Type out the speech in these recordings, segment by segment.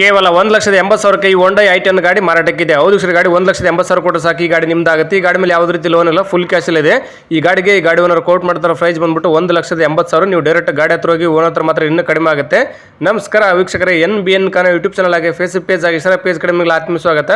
ಕೇವಲ ಒಂದು ಲಕ್ಷದ ಎಂಬತ್ತು ಸಾವಿರಕ್ಕೆ ಈ ಹೊಂಡೈ ಐ ಟೆನ್ ಗಾಡಿ ಮಾರಾಟಕ್ಕಿದೆ. ಹೌದು ಸರ್ ಗಾಡಿ, ಒಂದು ಲಕ್ಷದ ಎಂಬತ್ತು ಸಾವಿರ ಕೊಟ್ಟು ಸಾಕು. ಈ ಗಾಡಿ ನಿಮ್ದಾಗುತ್ತೆ. ಈ ಗಾಡಿ ಮೇಲೆ ಯಾವುದೇ ರೀತಿ ಲೋನ್ ಇಲ್ಲ ಫುಲ್ ಕ್ಯಾಶ್ ಇದೆ ಈ ಗಾಡಿಗೆ ಈ ಗಾಡಿ ಓನರ್ ಕೋಟ್ ಮಾಡ್ತಾರೆ ಪ್ರೈಸ್ ಬಂದ್ಬಿಟ್ಟು ಒಂದು ಲಕ್ಷದ ಎಂಬತ್ತು ಸಾವಿರ. ನೀವು ಡೈರೆಕ್ಟ್ ಗಾಡಿ ಹತ್ರ ಹೋಗಿ ಓನರ್ ಹತ್ರ ಮಾತ್ರ ಇನ್ನೂ ಕಡಿಮೆ ಆಗುತ್ತೆ. ನಮಸ್ಕಾರ ವೀಕ್ಷಕರೇ, ಎನ್ ಬಿ ಎನ್ ಕಾನ ಯೂಟ್ಯೂಬ್ ಚಾನಲ್ ಆಗಿ ಫೇಸ್ಬುಕ್ ಪೇಜ್ ಆಗಿ ಸರ್ ಪೇಜ್ ಕಡೆ ಮೇಲೆ ಆತ್ಮೀಯ ಸ್ವಾಗತ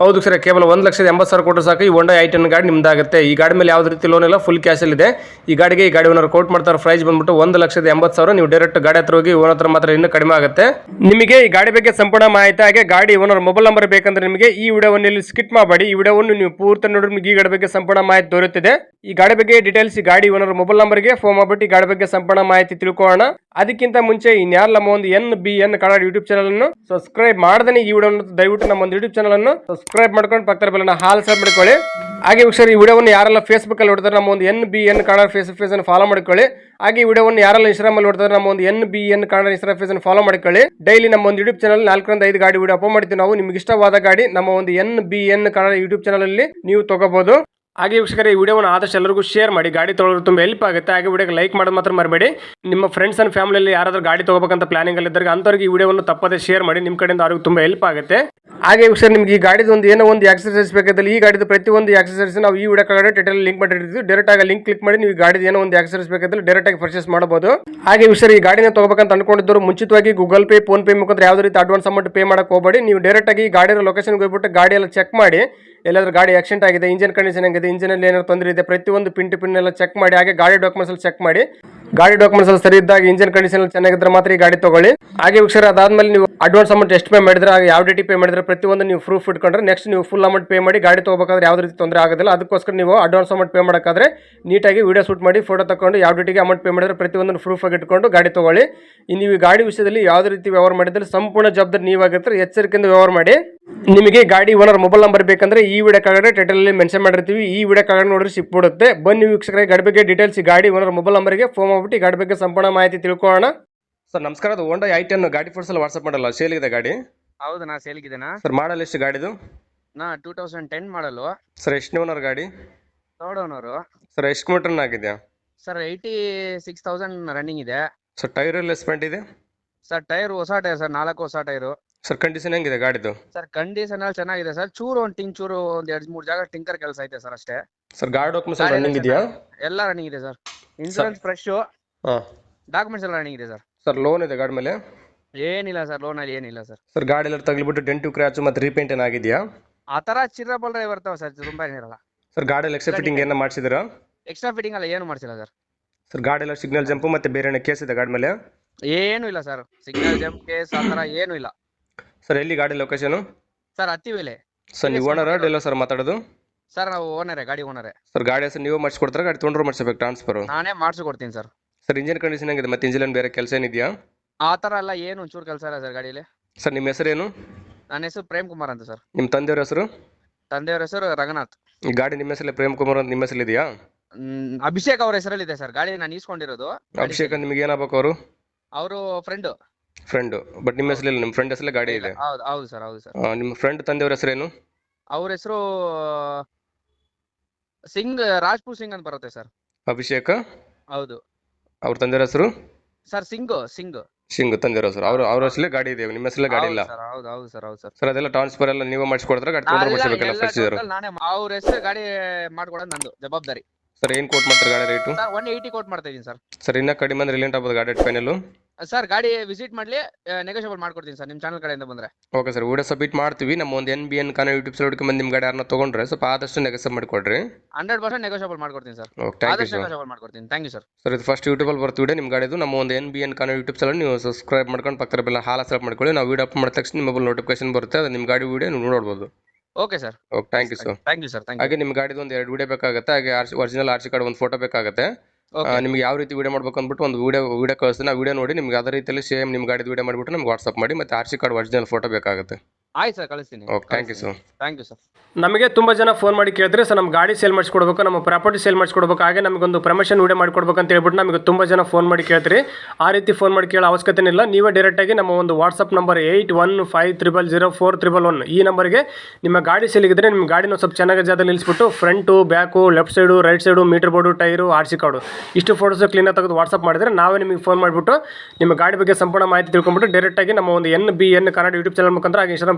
ಹೌದು ಸರ್, ಕೇವಲ ಒಂದು ಲಕ್ಷದ ಎಂಬತ್ತು ಸಾವಿರ ಕೊಟ್ಟರೆ ಸಾಕು. ಈ ಹೊಂಡೈ ಐ ಟೆನ್ ಗಾಡಿ ನಿಮ್ದಾಗುತ್ತೆ. ಈ ಗಾಡಿ ಮೇಲೆ ಯಾವುದೇ ರೀತಿ ಲೋನ್ ಇಲ್ಲ ಫುಲ್ ಕ್ಯಾಶ್ ಇದೆ ಈ ಗಾಡಿಗೆ ಈ ಗಾಡಿ ಓನರ್ ಕೋಟ್ ಮಾಡ್ತಾರೆ ಪ್ರೈಸ್ ಬಂದ್ಬಿಟ್ಟು ಒಂದು ಲಕ್ಷದ ಎಂಬತ್ತು ಸಾವಿರ. ನೀವು ಡೈರೆಕ್ಟ್ ಗಾಡಿ ಹತ್ರ ಹೋಗಿ ಓನರ್ ಹತ್ರ ಮಾತ್ರ ಇನ್ನೂ ಕಡಿಮೆ ಆಗುತ್ತೆ. ನಿಮಗೆ ಈ ಗಾಡಿ ಬಗ್ಗೆ ಸಂಪೂರ್ಣ ಮಾಹಿತಿ, ಹಾಗೆ ಗಾಡಿ ಓನರ್ ಮೊಬೈಲ್ ನಂಬರ್ ಬೇಕಂದ್ರೆ ನಿಮಗೆ ಈ ವಿಡಿಯೋವನ್ನು ಇಲ್ಲಿ ಸ್ಕಿಪ್ ಮಾಡಬೇಡಿ. ಈ ವಿಡಿಯೋವನ್ನು ನೀವು ಪೂರ್ತಿ ನೋಡಿ ನಿಮಗೆ ಈ ಗಾಡಿ ಬಗ್ಗೆ ಸಂಪೂರ್ಣ ಮಾಹಿತಿ ದೊರೆಯುತ್ತಿದೆ. ಈ ಗಾಡಿ ಬಗ್ಗೆ ಡೀಟೇಲ್ಸ್ ಈ ಗಾಡಿ ಓನರ್ ಮೊಬೈಲ್ ನಂಬರ್ಗೆ ಫೋನ್ ಮಾಡ್ಬಿಟ್ಟು ಈ ಗಾಡಿ ಬಗ್ಗೆ ಸಂಪೂರ್ಣ ಮಾಹಿತಿ ತಿಳ್ಕೊಳ್ಳೋಣ. ಅದಕ್ಕಿಂತ ಮುಂಚೆ ಇನ್ಯಾರ ನಮ್ಮ ಒಂದು N B N Kannada YouTube channel ಅನ್ನು ಸಬ್ಸ್ಕ್ರೈಬ್ ಮಾಡದೇ ಈ ವಿಡಿಯೋ ದಯವಿಟ್ಟು ನಮ್ಮ ಒಂದು ಯೂಟ್ಯೂಬ್ ಚಾನಲ್ ಅನ್ನು ಸಬ್ಸ್ಕ್ರೈಬ್ ಮಾಡ್ಕೊಂಡು ಪಕ್ಕದ ಬೆಲ್ಲನ ಹಾಲ್ ಸಬ್ ಮಾಡ್ಕೊಳ್ಳಿ. ಹಾಗೆ ವೀಕ್ಷಕರು, ಈ ವಿಡಿಯೋವನ್ನು ಯಾರೆಲ್ಲ ಫೇಸ್ಬುಕ್ ಅಲ್ಲಿ ನೋಡ್ತಾರೆ ನಮ್ಮ ಒಂದು ಎನ್ ಬಿ ಎನ್ ಕಾಣ ಫೇಸ್ ಫೇಸ್ ಅನ್ನು ಫಾಲೋ ಮಾಡ್ಕೊಳ್ಳಿ. ಹಾಗೆ ಈ ವಿಡಿಯೋವನ್ನು ಯಾರೆಲ್ಲ ಇನ್ಸ್ಟಾಗ್ರಾಮ್ ಅಲ್ಲಿ ನೋಡ್ತಾರೆ ನಮ್ಮ ಒಂದು N B N Kannada Instagram face ಅನ್ನು ಫಾಲೋ ಮಾಡ್ಕೊಳ್ಳಿ. ಡೈಲಿ ನಮ್ಮ ಒಂದು ಯೂಟ್ಯೂಬ್ ಚಾನಲ್ ನಾಲ್ಕರಿಂದ ಐದು ಗಾಡಿ ವಿಡಿಯೋ ಅಪ್ಲೋಡ್ ಮಾಡ್ತೀವಿ ನಾವು. ನಿಮ್ಗೆ ಇಷ್ಟವಾದ ಗಾಡಿ ನಮ್ಮ ಒಂದು ಎನ್ ಬಿ ಎನ್ ಕಾಣ ಯೂಟ್ಯೂಬ್ ಚಾನಲಲ್ಲಿ ನೀವು ತಗೋಬಹುದು ಹಾಗೆ ವೀಕ್ಷಕರೇ, ಈ ವಿಡಿಯೋವನ್ನು ಆದಷ್ಟು ಎಲ್ಲರಿಗೂ ಶೇರ್ ಮಾಡಿ. ಗಾಡಿ ತೊಗೊಳ್ಳೋದು ತುಂಬ ಹೆಲ್ಪ್ ಆಗುತ್ತೆ. ಹಾಗೆ ವಿಡಿಯೋಗೆ ಲೈಕ್ ಮಾಡೋದು ಮಾತ್ರ ಮರಬೇಡಿ. ನಿಮ್ಮ ಫ್ರೆಂಡ್ಸ್ ಅಂಡ್ ಫ್ಯಾಮಿಲಿಯಲ್ಲಿ ಯಾರಾದರೂ ಗಾಡಿ ತಗೋಬೇಕಂತ ಪ್ಲಾನಿಂಗ್ ಅಲ್ಲಿ ಇದ್ದರೆ ಅಂಥವ್ರಿಗೆ ಈ ವಿಡಿಯೋವನ್ನು ತಪ್ಪದೇ ಶೇರ್ ಮಾಡಿ. ನಿಮ್ಮ ಕಡೆಯಿಂದ ಅವ್ರಿಗೆ ತುಂಬ ಹೆಲ್ಪ್ ಆಗುತ್ತೆ. ಹಾಗೆ ವೀಕ್ಷಕರು, ನಿಮ್ಗೆ ಈ ಗಾಡಿದು ಒಂದು ಏನೋ ಒಂದು ಎಕ್ಸಸೈಸ್ ಬೇಕಾದಲ್ಲಿ ಈ ಗಾಡಿದು ಪ್ರತಿಯೊಂದು ಎಕ್ಸಸೈಸ್ ನಾವು ಈ ವಿಡಿಯೋ ಕಡೆ ಟೈಟಲ್ ಲಿಂಕ್ ಮಾಡಿರ್ತೀವಿ ಡೈರೆಕ್ಟ್ ಆಗಿ ಲಿಂಕ್ ಕ್ಲಿಕ್ ಮಾಡಿ ನೀವು ಗಾಡಿದು ಏನೋ ಒಂದು ಎಕ್ಸಸೈಸ್ ಬೇಕಾದಲ್ಲಿ ಡೈರೆಕ್ಟ್ ಆಗಿ ಪರ್ಚೇಸ್ ಮಾಡಬಹುದು. ಹಾಗೆ ವಿಷಯ ಈ ಗಾಡಿನ ತಗೋಬೇಕಂತ ಅನ್ಕೊಂಡಿದ್ದರು ಮುಂಚಿತವಾಗಿ ಗೂಗಲ್ ಪೇ ಫೋನ್ ಪೇ ಮುಖಾಂತರ ಯಾವುದೇ ರೀತಿ ಅಡ್ವಾನ್ಸ್ ಅಮೌಂಟ್ ಪೇ ಮಾಡಕ್ಕೆ ಹೋಗಬೇಡಿ. ನೀವು ಡೈರೆಕ್ಟ್ ಆಗಿ ಗಾಡಿಯ ಲೊಕೇಶನ್ಗೆ ಹೋಗ್ಬಿಟ್ಟು ಗಾಡಿ ಎಲ್ಲ ಚೆಕ್ ಮಾಡಿ. ಎಲ್ಲಾದ್ರೂ ಗಾಡಿ ಆಕ್ಸಿಡೆಂಟ್ ಆಗಿದೆ ಇಂಜಿನ್ ಕಂಡೀಷನ್ ಆಗಿದೆ ಇಂಜಿನ್ ಅಲ್ಲಿ ಏನಾದ್ರು ತೊಂದರೆ ಇದೆ, ಪ್ರತಿಯೊಂದು ಪಿನ್ ಟು ಪಿನ್ ಎಲ್ಲ ಚೆಕ್ ಮಾಡಿ, ಹಾಗೆ ಗಾಡಿ ಡಾಕ್ಯುಮೆಂಟ್ಸ್ ಅಲ್ಲಿ ಚೆಕ್ ಮಾಡಿ. ಗಾಡಿ ಡಾಕ್ಯುಮೆಂಟ್ಸ್ ಅಲ್ಲಿ ಸರಿ ಇದ್ದಾಗ ಇಂಜಿನ್ ಕಂಡೀಷನ್ ಚೆನ್ನಾಗಿದ್ರೆ ಮಾತ್ರ ಈ ಗಾಡಿ ತಗೊಳ್ಳಿ. ಹಾಗೆ ವೀಕ್ಷರ ಅದಾದ್ಮೇಲೆ ನೀವು ಅಡ್ವಾನ್ಸ್ ಅಮೌಂಟ್ ಎಷ್ಟು ಪೇ ಮಾಡಿದ್ರೆ ಯಾವ ಡೇಟಿ ಪೇ ಮಾಡಿದ್ರೆ ಪ್ರತಿಯೊಂದು ನೀವು ಪ್ರೂಫ್ ಇಟ್ಕೊಂಡ್ರೆ ನೆಕ್ಸ್ಟ್ ನೀವು ಫುಲ್ ಅಮೌಂಟ್ ಪೇ ಮಾಡಿ ಗಾಡಿ ತಗೋಬೇಕಾದ್ರೆ ಯಾವುದೇ ರೀತಿ ತೊಂದರೆ ಆಗೋದಿಲ್ಲ. ಅದಕ್ಕೋಸ್ಕರ ನೀವು ಅಡ್ವಾನ್ಸ್ ಅಮೌಂಟ್ ಪೇ ಮಾಡೋಕ್ಕಾದ್ರೆ ನೀಟಾಗಿ ವೀಡಿಯೋ ಶೂಟ್ ಮಾಡಿ ಫೋಟೋ ತಗೊಂಡು ಯಾವ ಡೇಟಿಗೆ ಅಮೌಂಟ್ ಪೇ ಮಾಡಿದ್ರೆ ಪ್ರತಿಯೊಂದನ್ನು ಪ್ರೂಫ್ ಆಗಿ ಇಟ್ಕೊಂಡು ಗಾಡಿ ತಗೊಳ್ಳಿ. ನೀವು ಈ ಗಾಡಿ ವಿಷಯದಲ್ಲಿ ಯಾವುದೇ ರೀತಿ ವ್ಯವಹಾರ ಮಾಡಿದ್ರೆ ಸಂಪೂರ್ಣ ಜವಾಬ್ದಾರಿ ನೀವಾಗಿರ್ತಾರೆ ಎಚ್ಚರಿಕೆಯಿಂದ ವ್ಯವಹಾರ ಮಾಡಿ. ನಿಮಗೆ ಗಾಡಿ ಓನರ್ ಮೊಬೈಲ್ ನಂಬರ್ ಬೇಕಂದ್ರೆ ಈ ವಿಡಿಯೋ ಕಾಗಡೆ ಟೈಟಲ್ ಅಲ್ಲಿ ಮೆನ್ಷನ್ ಮಾಡಿರ್ತೀವಿ. ಈ ವಿಡಿಯೋ ನೋಡಿ ನೋಡ್ರಿ ಸಿಕ್ ಬಿಡುತ್ತೆ ಬನ್ನಿ ವೀಕ್ಷಕರಿಗೆ ಗಾಡಿ ಬಗ್ಗೆ ಡೀಟೇಲ್ಸ್ ಗಾಡಿ ಓನರ್ ಮೊಬೈಲ್ ನಂಬರ್ಗೆ ಫೋನ್ ಮಾಡ್ಬಿಟ್ಟು ಗಾಡಿ ಬಗ್ಗೆ ಸಂಪೂರ್ಣ ಮಾಹಿತಿ ತಿಳ್ಕೊಳ್ಳೋಣ. ಸರ್ ನಮಸ್ಕಾರ. ಅದು ಹೋಂಡಾ ಐ ಟೆನ್ ಗಾಡಿ ಫೋರ್ಸ್ ಅಲ್ಲಿ ವಾಟ್ಸಪ್ ಮಾಡಲ್ಲ ಸೇಲ್ ಇದೆ ಗಾಡಿ? ಹೌದು ನಾ ಸೇಲ್ಗಿದ್ದೇನಾ ಸರ್ ಮಾಡಲ್ ಎಷ್ಟು ಗಾಡಿದು ನಾ two thousand ten model sir ಎಷ್ಟು ಓನರ್ ಗಾಡಿ? ಥರ್ಡ್ ಓನರು ಸರ್ ಎಷ್ಟು ಕಿಲೋಮೀಟರ್ ಆಗಿದೆಯಾ? Sir eighty six thousand running ಇದೆ. ಸರ್ ಟೈರ್ ಎಲ್ಲ ಇದೆ? ಸರ್ ಟೈರ್ ಹೊಸ ಟೈರ್ ಸರ್ ನಾಲ್ಕು ಹೊಸ ಟೈರು ಸರ್ ಕಂಡೀಷನ್ ಹೆಂಗಿದೆ ಗಾಡಿದು? ಸರ್ ಕಂಡೀಷನ್ ಅಲ್ಲಿ ಚೆನ್ನಾಗಿದೆ ಸರ್. ಚೂರು ಒಂದು ಟಿಂಗ್ ಚೂರು ಒಂದು ಎರಡ್ ಮೂರು ಜಾಗ ಟಿಂಕರ್ ಕೆಲಸ ಐತೆ ಸರ್ ಅಷ್ಟೇ. ಸರ್ ಗಾಡಿ ಡಾಕ್ಯುಮೆಂಟ್ಸ್ ಗಾಡಿ ರನ್ನಿಂಗ್ ಎಲ್ಲ ಇದೆಯಾ? ಎಲ್ಲ ರನ್ನಿಂಗ್ ಇದೆ ಸರ್. ಇನ್ಸೂರೆನ್ಸ್ ಫ್ರೆಶ್ ಹಾಂ. ಡಾಕ್ಯುಮೆಂಟ್ಸ್ ಎಲ್ಲ ರನ್ನಿಂಗ್ ಇದೆ ಸರ್. ಸರ್ ಲೋನ್ ಇದೆ ಗಾಡಿ ಮೇಲೆ? ಏನಿಲ್ಲ ಸರ್ ಲೋನ್ ಅಲ್ಲಿ ಏನಿಲ್ಲ ಸರ್. ಸರ್ ಗಾಡಿ ಎಲ್ಲ ತಗ್ಲಿಬಿಟ್ಟು ಡೆಂಟು ಕ್ರ್ಯಾಚು ಮತ್ತೆ ರೀಪೇಂಟ್ ಏನಾಗಿದೆಯಾ ಆ ತರ ಚಿರ್ರ ಬಲ್ರೆ ಬರ್ತಾವೆ ಸರ್ ತುಂಬಾ ಏನಿರಲ್ಲ ಸರ್ ಗಾಡಿ ಎಲ್ಲ ಎಕ್ಸ್ಟ್ರಾ ಫಿಟ್ಟಿಂಗ್ ಏನೋ ಮಾಡಿಸಿದ್ರಾ ಎಕ್ಸ್ಟ್ರಾ ಫಿಟ್ಟಿಂಗ್ ಅಲ್ಲ ಏನು ಮಾಡ್ಸಿಲ್ಲ ಸರ್. ಸರ್ ಗಾಡಿ ಎಲ್ಲ ಸಿಗ್ನಲ್ ಜಂಪ್ ಮತ್ತೆ ಬೇರೆ ಏನೋ ಕೇಸ್ ಇದೆ ಗಾಡಿ ಮೇಲೆ? ಏನು ಇಲ್ಲ ಸರ್ ಸಿಗ್ನಲ್ ಜಂಪ್ ಕೇಸ್ ಆ ಥರ ಏನು ಇಲ್ಲ. ಸರ್ ಎಲ್ಲಿ ಗಾಡಿ ಲೊಕೇಶನ್ ಸರ್ ಹತ್ತಿ ಸರ್ ನೀವು ಓನರ ಡೀಲರ್ ಸರ್ ಮಾತಾಡೋದು? ಸರ್ ನಾವು ಓನರೇ ಗಾಡಿ ಓನರೇ ಸರ್ ಗಾಡಿ ಹೆಸರು ನೀವು ಮಾಡಿಸ್ಕೊಡ್ತಾರೆ ಗಾಡಿ ತೊಗೊಂಡ್ರು ಮಾಡಿಸ್ಬೇಕು ಟ್ರಾನ್ಸ್ಫರ್ ನಾನೇ ಮಾಡಿಸ್ಕೊಡ್ತೀನಿ ಸರ್. ಸರ್ ಇಂಜಿನ್ ಕಂಡೀಷನ್ ಹೆಂಗಿದೆ? ಮತ್ತೆ ಇಂಜಿನ್ ಬೇರೆ ಕೆಲಸ ಏನಿದೆಯಾ? ಆ ಥರ ಎಲ್ಲ ಏನು ಒಂಚೂರು ಕೆಲಸ ಇಲ್ಲ ಸರ್ ಗಾಡೀಲಿ. ಸರ್ ನಿಮ್ಮ ಹೆಸರೇನು ನನ್ನ ಹೆಸರು ಪ್ರೇಮ್ ಕುಮಾರ್ ಅಂತ ಸರ್ ನಿಮ್ಮ ತಂದೆಯವ್ರ ಹೆಸರು? ತಂದೆಯವ್ರ ಹೆಸರು ರಂಗನಾಥ್. ಈ ಗಾಡಿ ನಿಮ್ಮ ಹೆಸರಲ್ಲಿ ಪ್ರೇಮ್ ಕುಮಾರ್ ಅಂತ ನಿಮ್ಮ ಹೆಸರು ಇದೆಯಾ ಮ್, ಅಭಿಷೇಕ್ ಅವ್ರ ಹೆಸರಲ್ಲಿದೆ ಸರ್ ಗಾಡಿ ನಾನು ಈಸ್ಕೊಂಡಿರೋದು. ಅಭಿಷೇಕ್ ಅಂತ ನಿಮಗೆ ಏನಾಗಬೇಕು ಅವರು? ಅವರು ಫ್ರೆಂಡ್ ಫ್ರೆಂಡು ಬಟ್ ನಿಮ್ಮ ಹೆಸರಿಲ್ಲ ನಿಮ್ಮ ಫ್ರೆಂಡ್ ಹೆಸರಲ್ಲೇ ಗಾಡಿ ಇದೆ. ಹೌದು ಹೌದು ಸರ್ ಹೌದು ಸರ್ ಆ, ನಿಮ್ಮ ಫ್ರೆಂಡ್ ತಂದೆಯವ್ರ ಹೆಸರೇನು? ಅವ್ರ ಹೆಸರು ಸಿಂಗ್ ರಾಜ್ಪೂರ್ ಸಿಂಗ್ ಅಂತ ಬರುತ್ತೆ ಸರ್ ಅಭಿಷೇಕ್? ಹೌದು. ಅವ್ರ ತಂದೆಯವ್ರ ಹೆಸರು? ಸರ್ ಸಿಂಗ್ ಸಿಂಗ್. ಶಿಂಗ್ ತಂದೆಯವ್ರ ಹೆಸರು. ಅವ್ರ ಅವ್ರ ಹೆಸರಲ್ಲೇ ಗಾಡಿ ಇದೆ ನಿಮ್ಮ ಹೆಸರಲ್ಲೇ ಗಾಡಿ ಇಲ್ಲ. ಸರ್ ಹೌದು ಹೌದು ಸರ್ ಹೌದು ಸರ್. ಸರ್ ಅದೆಲ್ಲ ಟ್ರಾನ್ಸ್ಫರ್ ಎಲ್ಲ ನೀವೇ ಮಾಡಿಸ್ಕೊಡ್ತಾರೆ ಗಾಡಿ ತೊಗೊಂಡ್ರು ಮಾಡಿಸ್ಬೇಕಲ್ಲ ಪ್ರೊಸೀಜರ್ ನಾನೇ ಅವ್ರ ಹೆಸರು ಗಾಡಿ ಮಾಡ್ಕೊಡೋದು ನಂದು ಜವಾಬ್ದಾರಿ. ಸರ್ ಏನು ಕೋಟ್ ಮಾಡ್ತಾರೆ ಗಾಡಿ rate sir one eighty quote ಮಾಡ್ತಾ ಇದೀನಿ ಸರ್. ಸರ್ ಇನ್ನ ಕಡಿಮೆ ಅಂದ್ರೆ ರಿಲೆಂಟ್ ಆಗ್ಬೋದು ಗಾಡಿ ಫೈನಲ್ ಸರ್ ಗಾಡಿ ವಿಸಿಟ್ ಮಾಡ್ಲಿ ನೆಗೋಷಿಯಬಲ್ ಮಾಡ್ಕೊಡ್ತೀನಿ ಸರ್ ನಿಮ್ಮ ಚಾನಲ್ ಕಡೆಯಿಂದ ಬಂದ್ರೆ. ಓಕೆ ಸರ್ ವಿಡಿಯೋ ಸಬ್ಮಿಟ್ ಮಾಡ್ತೀವಿ. ನಮ್ಮ ಒಂದು ಎನ್ ಬಿ ಎನ್ ಕಾನ ಯೂಟ್ಯೂಬ್ ಸೈಡ್ ಬಂದು ನಿಮ್ಮ ಗಾಡಿ ಯಾರನ್ನ ತಗೊಂಡ್ರೆ ಸ್ವಲ್ಪ ಆದಷ್ಟು ನೆಗೆಸಬ್ ಮಾಡಿಕೊಡ್ರಿ. ಹಂಡ್ರೆಡ್ ಪರ್ಸೆಂಟ್ ನೆಗೋಷಿಯಬಲ್ ಮಾಡ್ಕೊಡ್ತೀನಿ ಸರ್. ಓಕೆ ಥ್ಯಾಂಕ್ ಯು ಆದಷ್ಟು ಸರ್ ನೆಗೋಷಿಯಬಲ್ ಮಾಡ್ಕೊಡ್ತೀನಿ. ಥ್ಯಾಂಕ್ ಯು ಸರ್ ಸರ್ ಇದು ಫಸ್ಟ್ ಯೂಟ್ಯೂಬಲ್ಲಿ ಬರ್ತೀವಿ ನಿಮ್ಮ ಗಾಡಿದು ನಮ್ಮ ಒಂದು ಎನ್ ಬಿ ಎನ್ ಕಾನ ಯೂಟ್ಯೂಬ್ ಸೈಡ್ ನೀವು ಸಬ್ಸ್ಕ್ರೈಬ್ ಮಾಡ್ಕೊಂಡು ಪಕ್ಕದ ಬೆಲ್ಲ ಹಾಲ ಸೆಲೆಕ್ಟ್ ಮಾಡ್ಕೊಳ್ಳಿ. ನಾವು ವಿಡಿಯೋ ಅಪ್ ಮಾಡಿದ ತಕ್ಷಣ ನಿಮ್ಮ ಮೊಬೈಲ್ ನೋಟಿಫಿಕೇಶನ್ ಬರುತ್ತೆ ಅದು ನಿಮ್ಮ ಗಾಡಿ ವಿಡಿಯೋ ನೀವು ನೋಡ್ಬೋದು. Okay sir okay thank you sir thank you sir thank you ಹಾಗೆ ನಿಮ್ಮ ಗಾಡಿದು ಒಂದು ಎರಡು ವಿಡಿಯೋ ಬೇಕಾಗುತ್ತೆ ಹಾಗೆ R original R C card ಒಂದು ಫೋಟೋ ಬೇಕಾಗುತ್ತೆ. ಆ, ನಿಮ್ಗೆ ಯಾವ ರೀತಿ ವಿಡಿಯೋ ಮಾಡ್ಬೇಕು ಅಂದ್ಬಿಟ್ಟು ಒಂದು ವೀಡಿಯೋ ವೀಡಿಯೋ ಕಳಿಸ್ತೀನಿ. ಆ ವಿಡಿಯೋ ನೋಡಿ ನಿಮ್ಗೆ ಅದೇ ರೀತಿಯಲ್ಲಿ ಸೇಮ್ ನಿಮ್ಮ ಗಾಡಿದು ವೀಡಿಯೋ ಮಾಡಿಬಿಟ್ಟು ನಮ್ಗೆ ವಾಟ್ಸಪ್ ಮಾಡಿ ಮತ್ತು R C card original photo ಬೇಕಾಗುತ್ತೆ. ಆಯ್ತು ಸರ್ ಕಳಿಸ್ತೀನಿ. Okay thank you sir thank you sir ನಮಗೆ ತುಂಬ ಜನ ಫೋನ್ ಮಾಡಿ ಕೇಳಿದ್ರೆ ಸರ್ ನಮ್ಮ ಗಾಡಿ ಸೇಲ್ ಮಾಡಿಸ್ಕೊಡ್ಬೇಕು ನಮ್ಮ ಪ್ರಾಪರ್ಟಿ ಸೇಲ್ ಮಾಡಿಸ್ಕೊಡ್ಬೇಕು ಹಾಗೆ ನಮಗೊಂದು ಪ್ರಮೋಷನ್ ವಿಡಿಯೋ ಮಾಡಿಕೊಡ್ಬೇಕು ಅಂತ ಹೇಳ್ಬಿಟ್ಟು ನಮಗೆ ತುಂಬ ಜನ ಫೋನ್ ಮಾಡಿ ಕೇಳ್ತೀರಿ. ಆ ರೀತಿ ಫೋನ್ ಮಾಡಿ ಕೇಳೋ ಅವಶ್ಯಕತೆ ಇಲ್ಲ. ನೀವೇ ಡೈರೆಕ್ಟಾಗಿ ನಮ್ಮ ಒಂದು WhatsApp number eight one five triple zero four triple one ಈ ನಂಬರ್ಗೆ ನಿಮ್ಮ ಗಾಡಿ ಸೇಲಿಗಿದ್ರೆ ನಿಮ್ಮ ಗಾಡಿನ ಸ್ವಲ್ಪ ಚೆನ್ನಾಗಿ ಜಾಗದಲ್ಲಿ ನಿಲ್ಲಿಸ್ಬಿಟ್ಟು front back left side right side meter board tyre R C card ಇಷ್ಟು ಫೋಟೋಸ್ ಕ್ಲೀನಾಗಿ ತೆಗೆದು ವಾಟ್ಸಪ್ ಮಾಡಿದ್ರೆ ನಾವೇ ನಿಮಗೆ ಫೋನ್ ಮಾಡಿಬಿಟ್ಟು ನಿಮ್ಮ ಗಾಡಿ ಬಗ್ಗೆ ಸಂಪೂರ್ಣ ಮಾಹಿತಿ ತಿಳ್ಕೊಂಬಿಟ್ಟು ಡೈರೆಕ್ಟಾಗಿ ನಮ್ಮ ಒಂದು N B N Kannada YouTube channel ಮುಖಾಂತರ ಹಾಗೆ ಇನ್ಸ್ಟಾಗ್ರಾಮ್